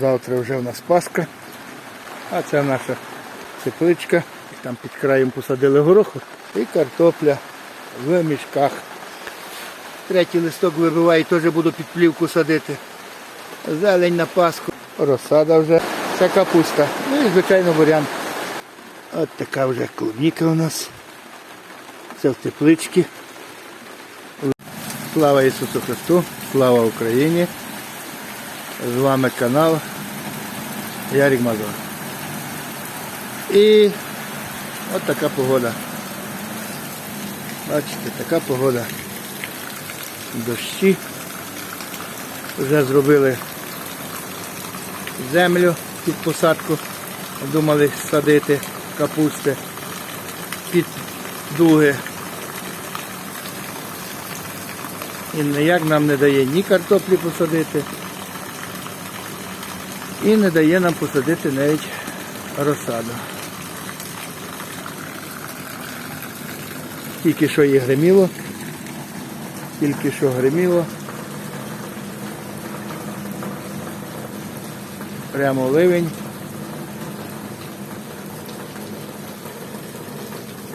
Завтра вже в нас Пасха. А це наша тепличка. Там під краєм посадили гороху і картопля в мішках. Третій листок вибиваю, теж буду під плівку садити. Зелень на Пасху. Розсада вже. Це капуста. Ну і звичайно варіант. От така вже клубніка у нас. Це в тепличці. Слава Ісусу Христу, слава Україні. З вами канал Ярик Мазур. І от така погода. Бачите, така погода. Дощі. Вже зробили землю під посадку. Думали садити капусти під дуги. І ніяк нам не дає ні картоплі посадити, і не дає нам посадити навіть розсаду. Тільки що і гриміло, тільки що гриміло. Прямо ливень.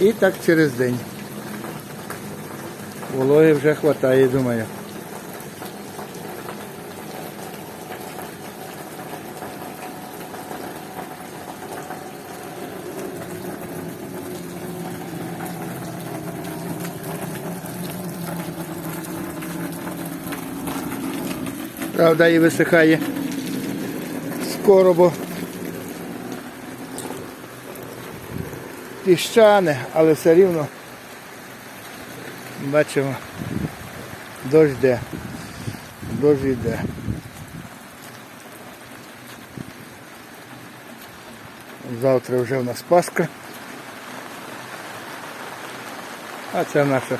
І так через день. Вологи вже вистачає, думаю. Правда, і висихає скоро, бо піщане, але все рівно бачимо, дощ йде, дощ йде. Завтра вже в нас Пасха. А це наша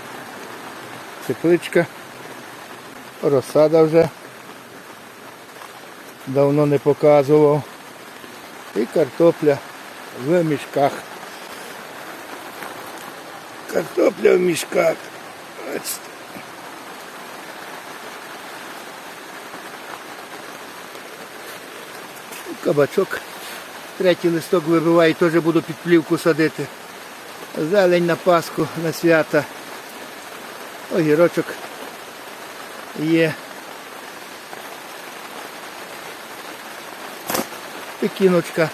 тепличка. Розсада вже давно не показував. І картопля в мішках. Картопля в мішках. Кабачок. Третій листок вибиваю, теж буду під плівку садити. Зелень на Пасху, на свята. Огірочок є. Пекіночка.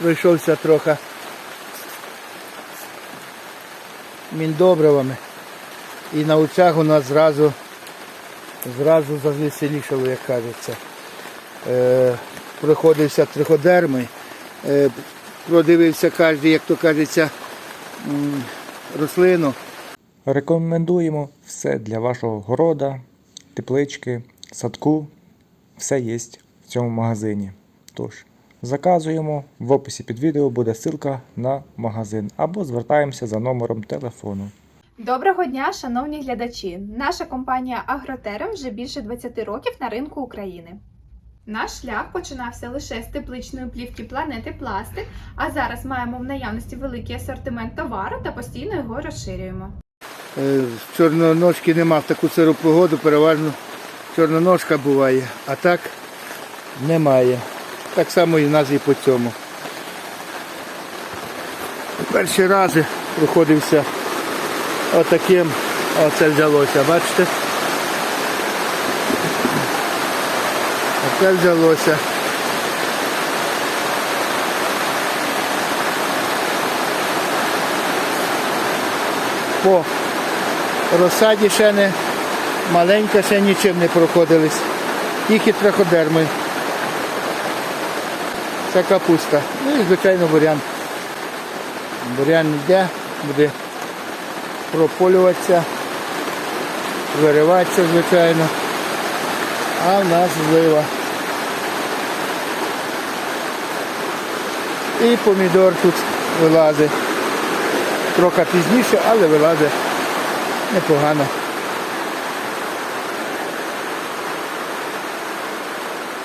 Пройшовся трохи. міндобривами. І на очах у нас зразу, зразу завеселішало, як кажеться. Е, проходився триходерми, е, продивився кожен, як то кажеться, рослину. Рекомендуємо все для вашого города, теплички, садку. Все є в цьому магазині. Тож, заказуємо. В описі під відео буде ссылка на магазин або звертаємося за номером телефону. Доброго дня, шановні глядачі! Наша компанія Агротерем вже більше 20 років на ринку України. Наш шлях починався лише з тепличної плівки планети Пластик, а зараз маємо в наявності великий асортимент товару та постійно його розширюємо. Е, Чорноножки нема в таку сиру погоду, переважно чорноножка буває, а так немає. Так само і в нас і по цьому. Перші рази проходився отаким, оце взялося, бачите? Оце взялося. По розсаді ще не маленька, ще нічим не проходились. Тільки траходерми. Це капуста. Ну і звичайно бурян. Бурян йде, буде прополюватися, вириватися, звичайно. А в нас злива. І помідор тут вилазить. Трохи пізніше, але вилазить непогано.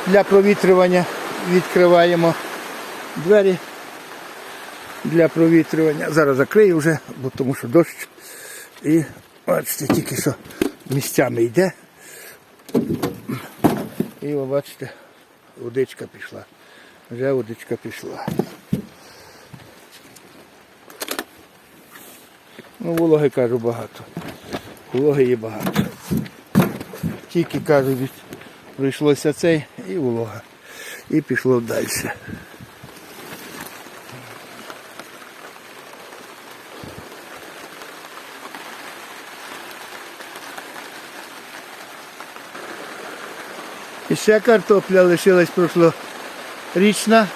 Для провітрювання відкриваємо двері для провітрювання. Зараз закрию вже, бо тому що дощ. І бачите, тільки що місцями йде. І ви бачите, водичка пішла. Вже водичка пішла. Ну, вологи кажу багато. Вологи є багато. Тільки кажу, прийшлося цей і волога. І пішло далі. І ще картопля лишилась прошлорічна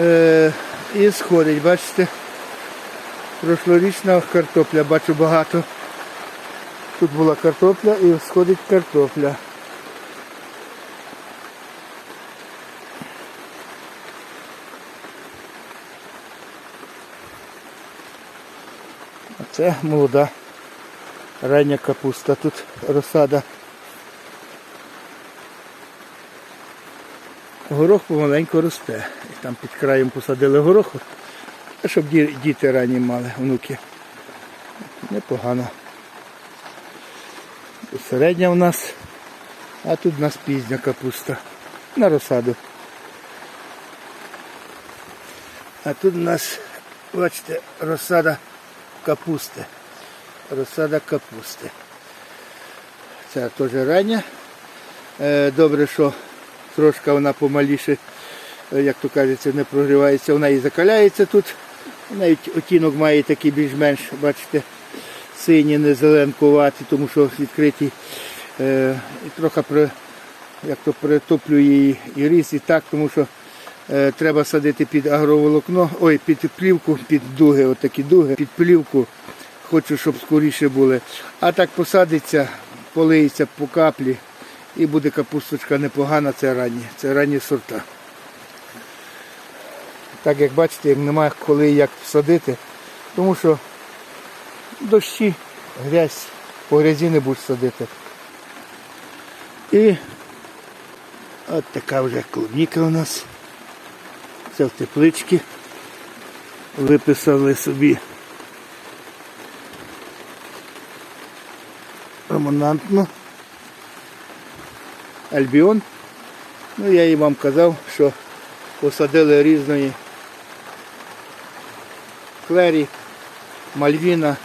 е, і сходить, бачите? Прошлорічна картопля, бачу багато. Тут була картопля і сходить картопля. Це молода рання капуста. Тут розсада. Горох помаленьку росте. Там під краєм посадили гороху, щоб діти ранні мали, внуки. Непогано. Середня у нас, а тут у нас пізня капуста. На розсаду. А тут у нас, бачите, розсада капусти. Розсада капусти. Це теж рання. Е, Добре, що трошки вона помаліше, е, як то кажеться, не прогрівається, вона і закаляється тут. Навіть оттінок має такий більш-менш, бачите, синій, не зеленкуватий, тому що відкритий. Е, і трохи при, як то притоплює і ріс, і так, тому що треба садити під агроволокно, ой, під плівку, під дуги, отакі дуги, під плівку. Хочу, щоб скоріше були. А так посадиться, полиється по каплі і буде капусточка непогана, це ранні, це ранні сорта. Так як бачите, немає коли як садити, тому що дощі, грязь, по грязі не будеш садити. І от така вже клубніка у нас. Це в тепличці. Виписали собі романантно. Альбіон. Ну, я і вам казав, що посадили різної клері, Мальвіна,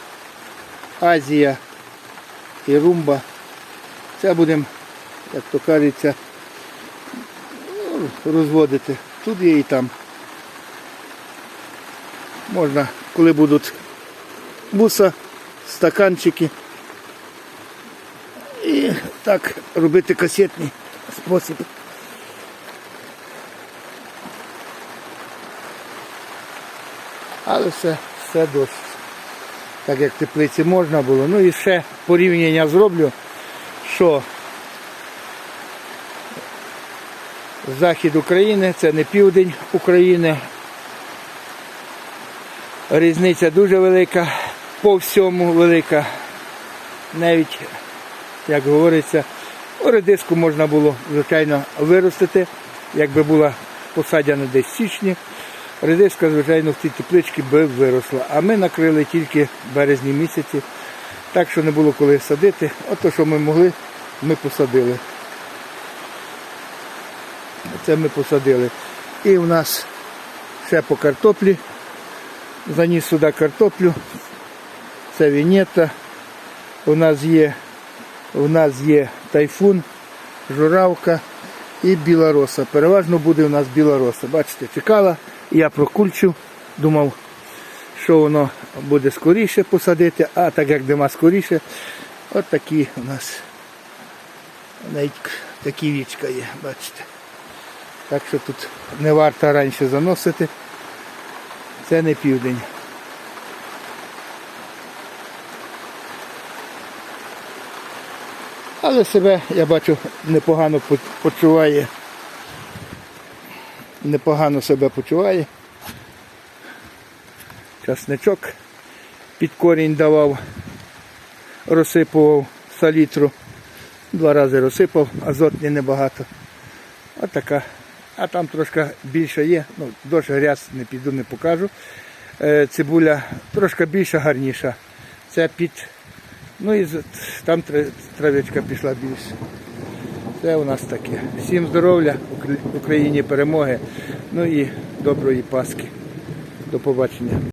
Азія і Румба. Це будемо, як то кажеться, ну, розводити. Тут є і там. Можна, коли будуть буса, стаканчики. І так робити касетний спосіб. Але все, все досить. Так як теплиці можна було. Ну і ще порівняння зроблю, що захід України це не південь України. Різниця дуже велика, по всьому велика. Навіть як говориться, редиску можна було, звичайно, виростити, якби була посадяна десь в січні. Редиска, звичайно, в цій тепличці би виросла. А ми накрили тільки в березні місяці, так що не було коли садити. От то, що ми могли, ми посадили. Це ми посадили. І в нас ще по картоплі. Заніс сюди картоплю. Це вінета. У нас є у нас є тайфун, журавка і білороса. Переважно буде у нас білороса. Бачите, чекала, я прокульчив, думав, що воно буде скоріше посадити, а так як нема скоріше, от такі у нас навіть такі вічка є, бачите. Так що тут не варто раніше заносити. Це не південь. Але себе, я бачу, непогано почуває. Непогано себе почуває. Часничок під корінь давав, розсипував салітру. Два рази розсипав, азотні небагато. От така. А там трошки більше є, ну, дуже грязь не піду, не покажу. Е, Цибуля трошки більша, гарніша. Це під Ну і там травичка пішла більше. Це у нас таке. Всім здоров'я, Україні перемоги. Ну і доброї Пасхи. До побачення.